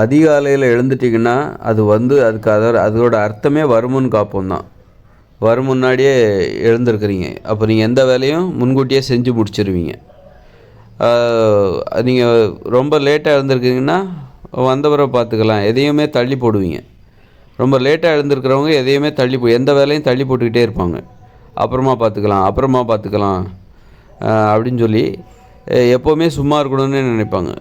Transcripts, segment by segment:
அதிகாலையில் எழுந்துட்டிங்கன்னா அது வந்து அதுக்கு அதோட அதோட அர்த்தமே வருமுன் காப்போம் தான் வரும் முன்னாடியே எழுந்திருக்கிறீங்க. அப்போ நீங்கள் எந்த வேலையும் முன்கூட்டியே செஞ்சு முடிச்சிருவீங்க. நீங்கள் ரொம்ப லேட்டாக எழுந்திருக்கீங்கன்னா வந்தவரை பார்த்துக்கலாம். எதையுமே தள்ளி போடுவீங்க. ரொம்ப லேட்டாக எழுந்திருக்கிறவங்க எதையுமே தள்ளி போ எந்த வேலையும் தள்ளி போட்டுக்கிட்டே இருப்பாங்க. அப்புறமா பார்த்துக்கலாம் அப்புறமா பார்த்துக்கலாம் அப்படின்னு சொல்லி எப்போவுமே சும்மா இருக்கணும்னு நினைப்பாங்க.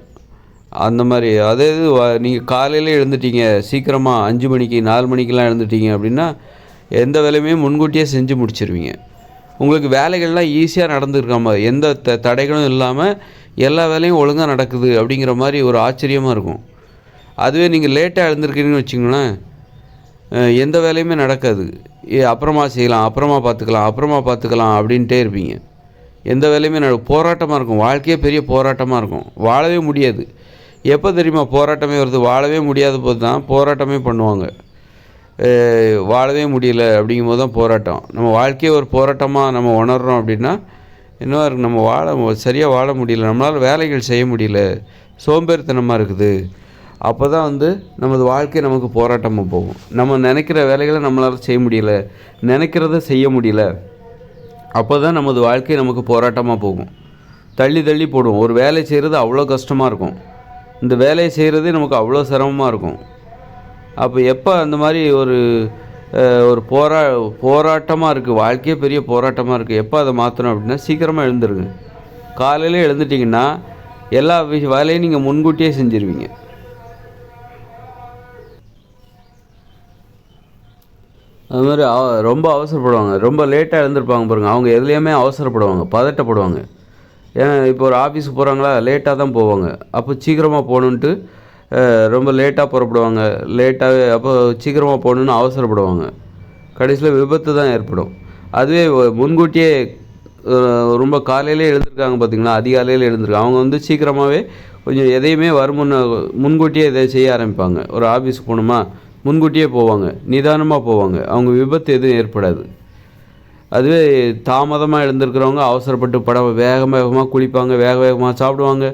அந்த மாதிரி. அதே இது நீங்கள் காலையில் எழுந்துட்டீங்க சீக்கிரமாக அஞ்சு மணிக்கு நாலு மணிக்கெலாம் எழுந்துட்டீங்க அப்படின்னா எந்த வேலையுமே முன்கூட்டியே செஞ்சு முடிச்சிருவீங்க. உங்களுக்கு வேலைகள்லாம் ஈஸியாக நடந்துருக்காம எந்த த தடைகளும் இல்லாமல் எல்லா வேலையும் ஒழுங்காக நடக்குது அப்படிங்கிற மாதிரி ஒரு ஆச்சரியமாக இருக்கும். அதுவே நீங்கள் லேட்டாக எழுந்திருக்கிறீங்கன்னு வச்சிங்களேன் எந்த வேலையுமே நடக்காது. ஏ அப்புறமா செய்யலாம் அப்புறமா பார்த்துக்கலாம் அப்புறமா பார்த்துக்கலாம் அப்படின்ட்டே இருப்பீங்க. எந்த வேலையுமே நட போராட்டமாக இருக்கும். வாழ்க்கையே பெரிய போராட்டமாக இருக்கும். வாழவே முடியாது. எப்போ தெரியுமா போராட்டமே வருது? வாழவே முடியாத போது தான் போராட்டமே பண்ணுவாங்க. வாழவே முடியல அப்படிங்கும்போது தான் போராட்டம். நம்ம வாழ்க்கையை ஒரு போராட்டமாக நம்ம உணர்றோம் அப்படின்னா என்ன நம்ம வாழ சரியாக வாழ முடியல. நம்மளால் வேலைகள் செய்ய முடியல. சோம்பேறித்தனமாக இருக்குது. அப்போ தான் வந்து நமது வாழ்க்கை நமக்கு போராட்டமாக போகும். நம்ம நினைக்கிற வேலைகளை நம்மளால் செய்ய முடியல. நினைக்கிறத செய்ய முடியல. அப்போ தான் நமது வாழ்க்கை நமக்கு போராட்டமாக போகும். தள்ளி தள்ளி போடுவோம். ஒரு வேலை செய்கிறது அவ்வளோ கஷ்டமாக இருக்கும். இந்த வேலையை செய்கிறதே நமக்கு அவ்வளோ சிரமமாக இருக்கும். அப்போ எப்போ அந்த மாதிரி ஒரு ஒரு போரா போராட்டமாக இருக்குது வாழ்க்கையே பெரிய போராட்டமாக இருக்குது எப்போ அதை மாற்றணும் அப்படின்னா சீக்கிரமாக எழுந்துருங்க. காலையில் எழுந்துட்டிங்கன்னா எல்லா விஷ வேலையும் நீங்கள் முன்கூட்டியே செஞ்சுருவீங்க. அது மாதிரி ரொம்ப அவசரப்படுவாங்க. ரொம்ப லேட்டாக எழுந்திருப்பாங்க பாருங்கள் அவங்க எதுலேயுமே அவசரப்படுவாங்க பதட்டப்படுவாங்க. ஏன்னா இப்போ ஒரு ஆஃபீஸுக்கு போகிறாங்களா லேட்டாக தான் போவாங்க. அப்போ சீக்கிரமாக போகணுன்ட்டு ரொம்ப லேட்டாக புறப்படுவாங்க. லேட்டாகவே அப்போ சீக்கிரமாக போகணுன்னு அவசரப்படுவாங்க. கடைசியில் விபத்து தான் ஏற்படும். அதுவே முன்கூட்டியே ரொம்ப காலையிலே எழுந்திருக்காங்க பார்த்திங்களா? அதிகாலையில் எழுந்திருக்காங்க. அவங்க வந்து சீக்கிரமாகவே கொஞ்சம் எதையுமே வருமுன்ன முன்கூட்டியே இதை செய்ய ஆரம்பிப்பாங்க. ஒரு ஆஃபீஸுக்கு போகணுமா? முன்கூட்டியே போவாங்க. நிதானமாக போவாங்க. அவங்க விபத்து எதுவும் ஏற்படாது. அதுவே தாமதமாக எழுந்திருக்கிறவங்க அவசரப்பட்டு பட வேகமாக வேகமாக குளிப்பாங்க வேக வேகமாக சாப்பிடுவாங்க.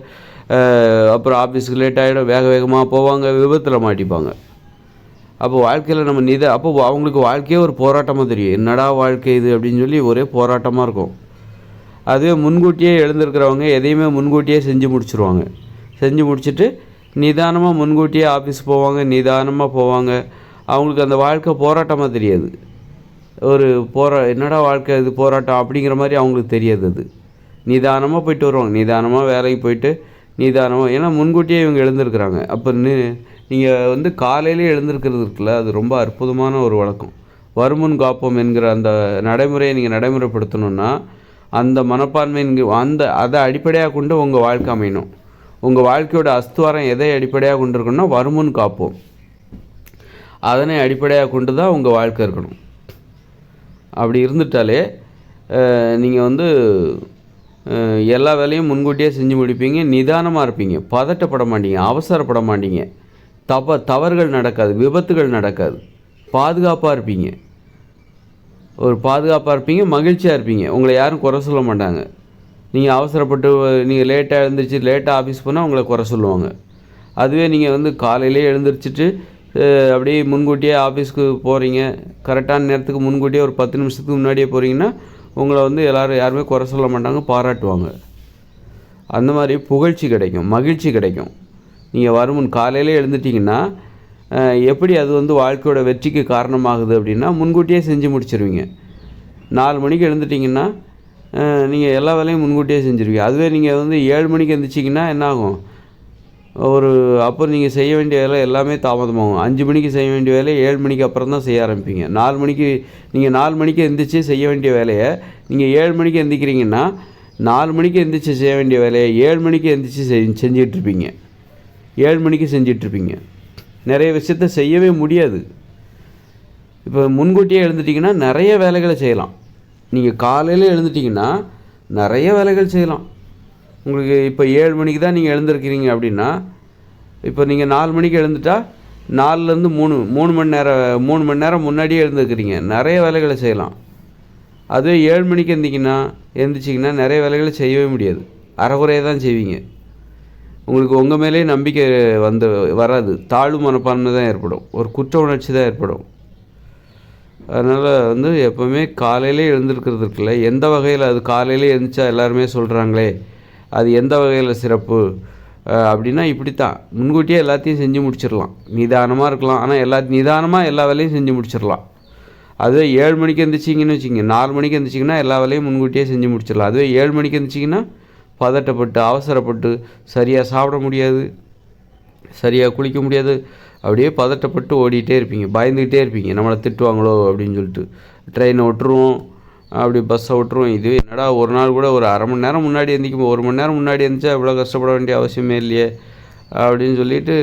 அப்புறம் ஆஃபீஸுக்கு லேட் ஆகிடும் வேக வேகமாக போவாங்க விபத்தில் மாட்டிப்பாங்க. அப்போ வாழ்க்கையில் நம்ம நித அப்போ அவங்களுக்கு வாழ்க்கையே ஒரு போராட்டமாக தெரியும். என்னடா வாழ்க்கை இது அப்படின்னு சொல்லி ஒரே போராட்டமாக இருக்கும். அதுவே முன்கூட்டியே எழுந்திருக்கிறவங்க எதையுமே முன்கூட்டியே செஞ்சு முடிச்சிருவாங்க. செஞ்சு முடிச்சுட்டு நிதானமாக முன்கூட்டியே ஆஃபீஸ் போவாங்க நிதானமாக போவாங்க. அவங்களுக்கு அந்த வாழ்க்கை போராட்டமாக தெரியாது. ஒரு போரா என்னடா வாழ்க்கை இது போராட்டம் அப்படிங்கிற மாதிரி அவங்களுக்கு தெரியாது அது. நிதானமாக போயிட்டு வருவாங்க. நிதானமாக வேலைக்கு போயிட்டு நிதானமாக ஏன்னா முன்கூட்டியே இவங்க எழுந்திருக்கிறாங்க. அப்போ நீங்கள் வந்து காலையிலே எழுந்திருக்கிறது இருக்குல்ல அது ரொம்ப அற்புதமான ஒரு வழக்கம். வருமுன் காப்போம் என்கிற அந்த நடைமுறையை நீங்கள் நடைமுறைப்படுத்தணுன்னா அந்த மனப்பான்மை அந்த அதை அடிப்படையாக கொண்டு உங்கள் வாழ்க்கை அமையணும். உங்கள் வாழ்க்கையோட அஸ்துவாரம் எதை அடிப்படையாக கொண்டு இருக்கணும்னா வருமுன் காப்போம். அதனை அடிப்படையாக கொண்டு தான் உங்கள் வாழ்க்கை இருக்கணும். அப்படி இருந்துட்டாலே நீங்கள் வந்து எல்லா வேலையும் முன்கூட்டியே செஞ்சு முடிப்பீங்க நிதானமாக இருப்பீங்க பதட்டப்பட மாட்டீங்க அவசரப்பட மாட்டீங்க. தவ தவறுகள் நடக்காது விபத்துகள் நடக்காது பாதுகாப்பாக இருப்பீங்க. ஒரு பாதுகாப்பாக இருப்பீங்க மகிழ்ச்சியாக இருப்பீங்க உங்களை யாரும் குறை சொல்ல மாட்டாங்க. நீங்கள் அவசரப்பட்டு நீங்கள் லேட்டாக எழுந்திரிச்சு லேட்டாக ஆஃபீஸ் போனால் உங்களை குறை சொல்லுவாங்க. அதுவே நீங்கள் வந்து காலையிலே எழுந்திரிச்சிட்டு அப்படியே முன்கூட்டியே ஆஃபீஸ்க்கு போகிறீங்க கரெக்டான நேரத்துக்கு முன்கூட்டியே ஒரு பத்து நிமிஷத்துக்கு முன்னாடியே போகிறீங்கன்னா உங்களை வந்து எல்லோரும் யாருமே குறை சொல்ல மாட்டாங்க பாராட்டுவாங்க. அந்த மாதிரி புகழ்ச்சி கிடைக்கும் மகிழ்ச்சி கிடைக்கும். நீங்கள் வருமுன் காலையிலே எழுந்துட்டிங்கன்னா எப்படி அது வந்து வாழ்க்கையோட வெற்றிக்கு காரணமாகுது அப்படின்னா முன்கூட்டியே செஞ்சு முடிச்சிருவீங்க. நாலு மணிக்கு எழுந்துட்டிங்கன்னா நீங்கள் எல்லா வேலையும் முன்கூட்டியே செஞ்சுருவீங்க. அதுவே நீங்கள் வந்து ஏழு மணிக்கு எழுந்திரிச்சிங்கன்னா என்ன ஆகும் ஒரு அப்போ நீங்கள் செய்ய வேண்டிய வேலை எல்லாமே தாமதமாகும். அஞ்சு மணிக்கு செய்ய வேண்டிய வேலையை ஏழு மணிக்கு அப்புறம் தான் செய்ய ஆரம்பிப்பீங்க. நாலு மணிக்கு நீங்கள் நாலு மணிக்கு எந்திரிச்சு செய்ய வேண்டிய வேலையை நீங்கள் ஏழு மணிக்கு எந்திரிக்கிறீங்கன்னா நாலு மணிக்கு எந்திரிச்சு செய்ய வேண்டிய வேலையை ஏழு மணிக்கு எந்திரிச்சு செய் செஞ்சிகிட்ருப்பீங்க ஏழு மணிக்கு செஞ்சிட்ருப்பீங்க. நிறைய விஷயத்த செய்யவே முடியாது. இப்போ முன்கூட்டியே எழுந்துட்டிங்கன்னா நிறைய வேலைகளை செய்யலாம். நீங்கள் காலையில் எழுந்துட்டிங்கன்னா நிறைய வேலைகள் செய்யலாம். உங்களுக்கு இப்போ ஏழு மணிக்கு தான் நீங்கள் எழுந்திருக்கிறீங்க அப்படின்னா இப்போ நீங்கள் நாலு மணிக்கு எழுந்துட்டா நாலுலேருந்து மூணு மூணு மணி நேரம் மூணு மணி நேரம் முன்னாடியே எழுந்துருக்கிறீங்க. நிறைய வேலைகளை செய்யலாம். அதுவே ஏழு மணிக்கு எழுந்திங்கன்னா எழுந்திரிச்சிங்கன்னா நிறைய வேலைகளை செய்யவே முடியாது. அரைகுறையாக தான் செய்வீங்க. உங்களுக்கு உங்கள் மேலேயே நம்பிக்கை வந்து வராது. தாழ்வு மனப்பான்மை தான் ஏற்படும். ஒரு குற்ற உணர்ச்சி தான் ஏற்படும். அதனால் வந்து எப்போவுமே காலையிலே எழுந்திருக்கிறது இருக்குல்ல எந்த வகையில் அது காலையிலே எழுந்திரிச்சா எல்லாருமே சொல்கிறாங்களே அது எந்த வகையில் சிறப்பு? அப்படின்னா இப்படி தான் முன்கூட்டியே எல்லாத்தையும் செஞ்சு முடிச்சிடலாம். நிதானமாக இருக்கலாம். ஆனால் எல்லா நிதானமாக எல்லா வேலையும் செஞ்சு முடிச்சிடலாம். அதுவே ஏழு மணிக்கு எழுந்திரிச்சிங்கன்னு வச்சுங்க நாலு மணிக்கு எழுந்திரிச்சிங்கன்னா எல்லா வேலையும் முன்கூட்டியே செஞ்சு முடிச்சிடலாம். அதுவே ஏழு மணிக்கு எழுந்திரிச்சிங்கன்னா பதட்டப்பட்டு அவசரப்பட்டு சரியாக சாப்பிட முடியாது சரியாக குளிக்க முடியாது. அப்படியே பதட்டப்பட்டு ஓடிட்டே இருப்பீங்க. பயந்துக்கிட்டே இருப்பீங்க. நம்மளை திட்டுவாங்களோ அப்படின்னு சொல்லிட்டு. ட்ரெயினை விட்டுருவோம் அப்படி பஸ்ஸை விட்டுருவோம் இதுவே என்னடா ஒரு நாள் கூட ஒரு அரை மணி நேரம் முன்னாடி எந்திக்கும். ஒரு மணி நேரம் முன்னாடி எந்திரிச்சா இவ்வளோ கஷ்டப்பட வேண்டிய அவசியமே இல்லையே அப்படின்னு சொல்லிட்டு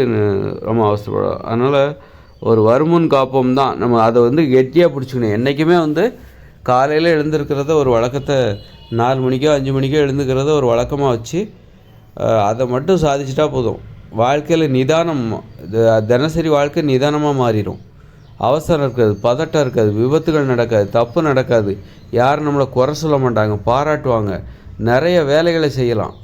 ரொம்ப அவசரப்படும் அதனால் ஒரு வருமுன் காப்போம் தான். நம்ம அதை வந்து கெட்டியாக பிடிச்சிக்கணும். என்றைக்குமே வந்து காலையில் எழுந்திருக்கிறத ஒரு வழக்கத்தை நாலு மணிக்கோ அஞ்சு மணிக்கோ எழுந்துக்கிறத ஒரு வழக்கமாக வச்சு அதை மட்டும் சாதிச்சிட்டா போதும். வாழ்க்கையில் நிதானம் தினசரி வாழ்க்கை நிதானமாக மாறிடும். அவசரம் இருக்காது பதட்டம் இருக்காது விபத்துகள் நடக்காது தப்பு நடக்காது. யாரும் நம்மளை குறை சொல்ல மாட்டாங்க பாராட்டுவாங்க. நிறைய வேலைகளை செய்யலாம்.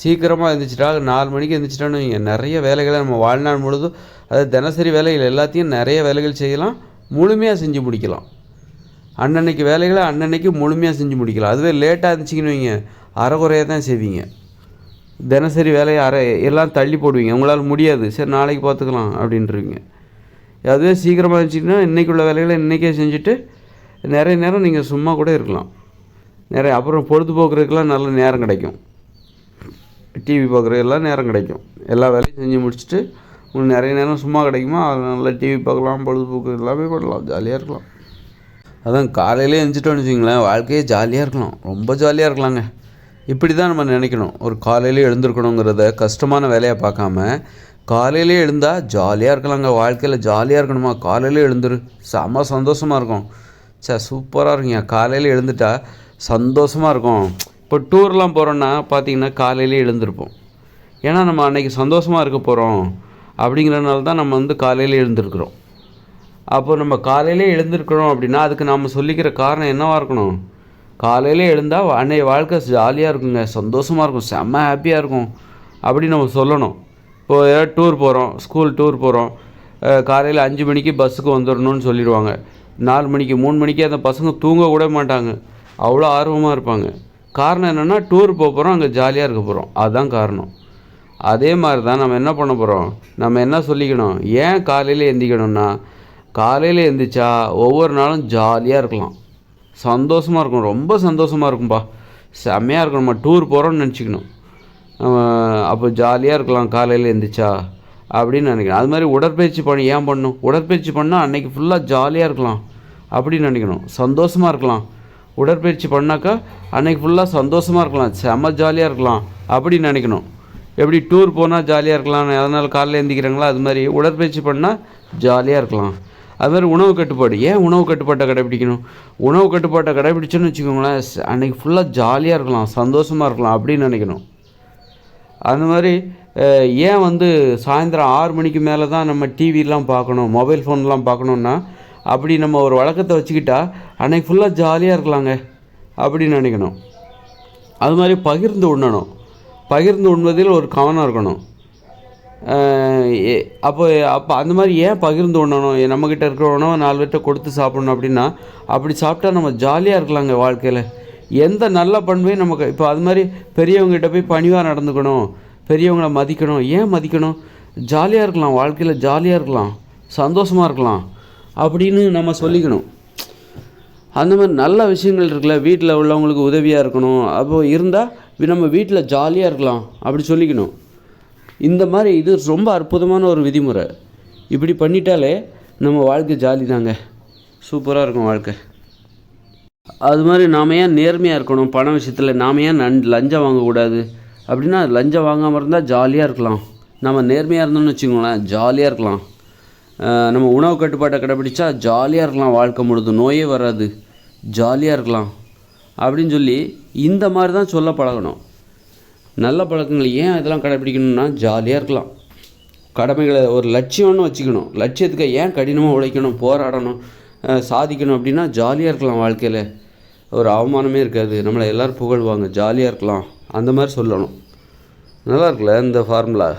சீக்கிரமாக எழுந்திரிச்சிட்டா நாலு மணிக்கு எழுந்திரிச்சிட்டான்னு வைங்க. நிறைய வேலைகளை நம்ம வாழ்நாள் முழுதும் அதாவது தினசரி வேலைகள் எல்லாத்தையும் நிறைய வேலைகள் செய்யலாம் முழுமையாக செஞ்சு முடிக்கலாம். அன்னன்னைக்கு வேலைகளை அன்னன்னைக்கு முழுமையாக செஞ்சு முடிக்கலாம். அதுவே லேட்டாக இருந்துச்சிங்கன்னு வைங்க. அரைகுறையாக தான் செய்வீங்க. தினசரி வேலையை அரை எல்லாம் தள்ளி போடுவீங்க. உங்களால் முடியாது. சரி நாளைக்கு பார்த்துக்கலாம் அப்படின்றீங்க அதுவே சீக்கிரமாக இருந்துச்சிங்கன்னா இன்றைக்குள்ள வேலைகளை இன்றைக்கே செஞ்சுட்டு நிறைய நேரம் நீங்கள் சும்மா கூட இருக்கலாம். நிறைய அப்புறம் பொழுதுபோக்குறதுக்கெல்லாம் நல்ல நேரம் கிடைக்கும். டிவி பார்க்குறதுக்கெல்லாம் நேரம் கிடைக்கும். எல்லா வேலையும் செஞ்சு முடிச்சுட்டு உங்களுக்கு நிறைய நேரம் சும்மா கிடைக்குமா? அதில் நல்லா டிவி பார்க்கலாம் பொழுதுபோக்கு எல்லாமே பண்ணலாம். ஜாலியாக இருக்கலாம். அதான் காலையிலே எழுந்துட்டோம்னு வச்சுங்களேன் வாழ்க்கையே ஜாலியாக இருக்கலாம். ரொம்ப ஜாலியாக இருக்கலாங்க. இப்படி தான் நம்ம நினைக்கணும். ஒரு காலையிலே எழுந்திருக்கணுங்கிறத கஷ்டமான வேலையாக பார்க்காம காலையிலே எழுந்தால் ஜாலியாக இருக்கலாங்க. வாழ்க்கையில் ஜாலியாக இருக்கணுமா? காலையிலே எழுந்துரு. செம்ம சந்தோஷமாக இருக்கும். சே சூப்பராக இருக்குங்க. காலையில் எழுந்துட்டா சந்தோஷமாக இருக்கும். இப்போ டூர்லாம் போகிறோன்னா பார்த்தீங்கன்னா காலையிலே எழுந்திருப்போம். ஏன்னா நம்ம அன்றைக்கி சந்தோஷமாக இருக்க போகிறோம் அப்படிங்கிறனால தான் நம்ம வந்து காலையில் எழுந்திருக்கிறோம். அப்போ நம்ம காலையிலே எழுந்திருக்கிறோம் அப்படின்னா அதுக்கு நாம் சொல்லிக்கிற காரணம் என்னவாக இருக்கணும்? காலையிலே எழுந்தால் அன்னைய வாழ்க்கை ஜாலியாக இருக்குங்க. சந்தோஷமாக இருக்கும். செம்ம ஹாப்பியாக இருக்கும். அப்படி நம்ம சொல்லணும். இப்போ ஏதாவது டூர் போகிறோம் ஸ்கூல் டூர் போகிறோம் காலையில் அஞ்சு மணிக்கு பஸ்ஸுக்கு வந்துடணும்னு சொல்லிடுவாங்க. நாலு மணிக்கு மூணு மணிக்கு அந்த பசங்க தூங்க கூட மாட்டாங்க. அவ்வளோ ஆர்வமாக இருப்பாங்க. காரணம் என்னென்னா டூர் போக போகிறோம் அங்கே ஜாலியாக இருக்க போகிறோம் அதுதான் காரணம். அதே மாதிரி தான் நம்ம என்ன பண்ண போகிறோம் நம்ம என்ன சொல்லிக்கணும்? ஏன் காலையில் எந்திக்கணும்னா காலையில் எந்திரிச்சா ஒவ்வொரு நாளும் ஜாலியாக இருக்கலாம். சந்தோஷமாக இருக்கும். ரொம்ப சந்தோஷமாக இருக்கும்பா. செம்மையாக இருக்கும் நம்ம டூர் போகிறோம்னு நினச்சிக்கணும். அப்போ ஜாலியாக இருக்கலாம் காலையில் எழுந்திரிச்சா அப்படின்னு நினைக்கிறேன். அது மாதிரி உடற்பயிற்சி பண்ணி ஏன் பண்ணணும்? உடற்பயிற்சி பண்ணால் அன்னைக்கு ஃபுல்லாக ஜாலியாக இருக்கலாம். அப்படின்னு நினைக்கணும். சந்தோஷமாக இருக்கலாம். உடற்பயிற்சி பண்ணாக்கா அன்னைக்கு ஃபுல்லாக சந்தோஷமாக இருக்கலாம். செம்ம ஜாலியாக இருக்கலாம். அப்படின்னு நினைக்கணும். எப்படி டூர் போனால் ஜாலியாக இருக்கலாம். அதனால் காலையில் எழுந்திக்கிறாங்களோ அது மாதிரி உடற்பயிற்சி பண்ணால் ஜாலியாக இருக்கலாம். அது மாதிரி உணவு கட்டுப்பாடு. ஏன் உணவு கட்டுப்பாட்டை கடைபிடிக்கணும் உணவு கட்டுப்பாட்டை கடைபிடிச்சோன்னு வச்சுக்கோங்களேன் அன்றைக்கி ஃபுல்லாக ஜாலியாக இருக்கலாம். சந்தோஷமாக இருக்கலாம். அப்படின்னு நினைக்கணும். அந்த மாதிரி ஏன் வந்து சாயந்தரம் ஆறு மணிக்கு மேலே தான் நம்ம டிவிலாம் பார்க்கணும் மொபைல் ஃபோன்லாம் பார்க்கணுன்னா அப்படி நம்ம ஒரு வழக்கத்தை வச்சுக்கிட்டா அன்னைக்கு ஃபுல்லாக ஜாலியாக இருக்கலாங்க அப்படின்னு நினைக்கணும். அது மாதிரி பகிர்ந்து உண்ணணும். பகிர்ந்து உண்பதில் ஒரு கவனம் இருக்கணும். ஏ- அப்போ அப்போ அந்த மாதிரி ஏன் பகிர்ந்து உண்ணணும்? நம்மக்கிட்ட இருக்கிற உணவை நாலு பேர்கிட்ட கொடுத்து சாப்பிடணும் அப்படின்னா அப்படி சாப்பிட்டா நம்ம ஜாலியாக இருக்கலாங்க வாழ்க்கையில். எந்த நல்ல பண்பையும் நமக்கு இப்போ அது மாதிரி பெரியவங்ககிட்ட போய் பணிவாக நடந்துக்கணும் பெரியவங்களை மதிக்கணும் ஏன் மதிக்கணும்? ஜாலியாக இருக்கலாம் வாழ்க்கையில் ஜாலியாக இருக்கலாம் சந்தோஷமாக இருக்கலாம் அப்படின்னு நம்ம சொல்லிக்கணும். அந்த மாதிரி நல்ல விஷயங்கள் இருக்குல்ல வீட்டில் உள்ளவங்களுக்கு உதவியாக இருக்கணும் அப்போ இருந்தால் நம்ம வீட்டில் ஜாலியாக இருக்கலாம் அப்படி சொல்லிக்கணும். இந்த மாதிரி இது ரொம்ப அற்புதமான ஒரு விதிமுறை. இப்படி பண்ணிட்டாலே நம்ம வாழ்க்கை ஜாலி தாங்க சூப்பராக இருக்கும் வாழ்க்கை. அது மாதிரி நாம் ஏன் நேர்மையாக இருக்கணும்? பண விஷயத்தில் நாம் ஏன் நன் லஞ்சம் வாங்கக்கூடாது? அப்படின்னா லஞ்சம் வாங்காமல் இருந்தால் ஜாலியாக இருக்கலாம். நம்ம நேர்மையாக இருந்தோம்னு வச்சுக்கோங்களேன் ஜாலியாக இருக்கலாம். நம்ம உணவு கட்டுப்பாட்டை கடைப்பிடிச்சா ஜாலியாக இருக்கலாம் வாழ்க்கை முழுதும். நோயே வராது. ஜாலியாக இருக்கலாம். அப்படின்னு சொல்லி இந்த மாதிரி தான் சொல்ல பழகணும். நல்ல பழக்கங்கள் ஏன் இதெல்லாம் கடைப்பிடிக்கணும்னா ஜாலியாக இருக்கலாம். கடமைகளை ஒரு லட்சியம்னு வச்சுக்கணும். லட்சியத்துக்கு ஏன் கடினமாக உழைக்கணும்? போராடணும். சாதிக்கணும் அப்படின்னா ஜாலியாக இருக்கலாம் வாழ்க்கையில். ஒரு அவமானமே இருக்காது. நம்மளை எல்லோரும் புகழ்வாங்க. ஜாலியாக இருக்கலாம். அந்த மாதிரி சொல்லணும். நல்லா இருக்குல்ல இந்த ஃபார்முலா